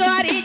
Adorei!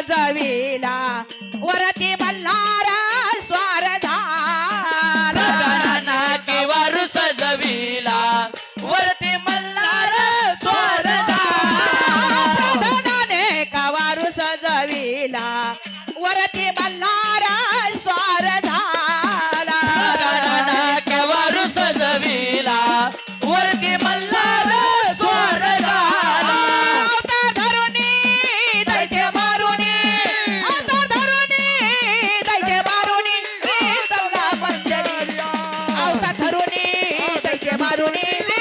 सजविला वरती बल्लार स्वार झाला वारू सजविला वरती मल्हार स्वार झाला प्रधानाने कावारू सजविला वरती बल्लार কারণে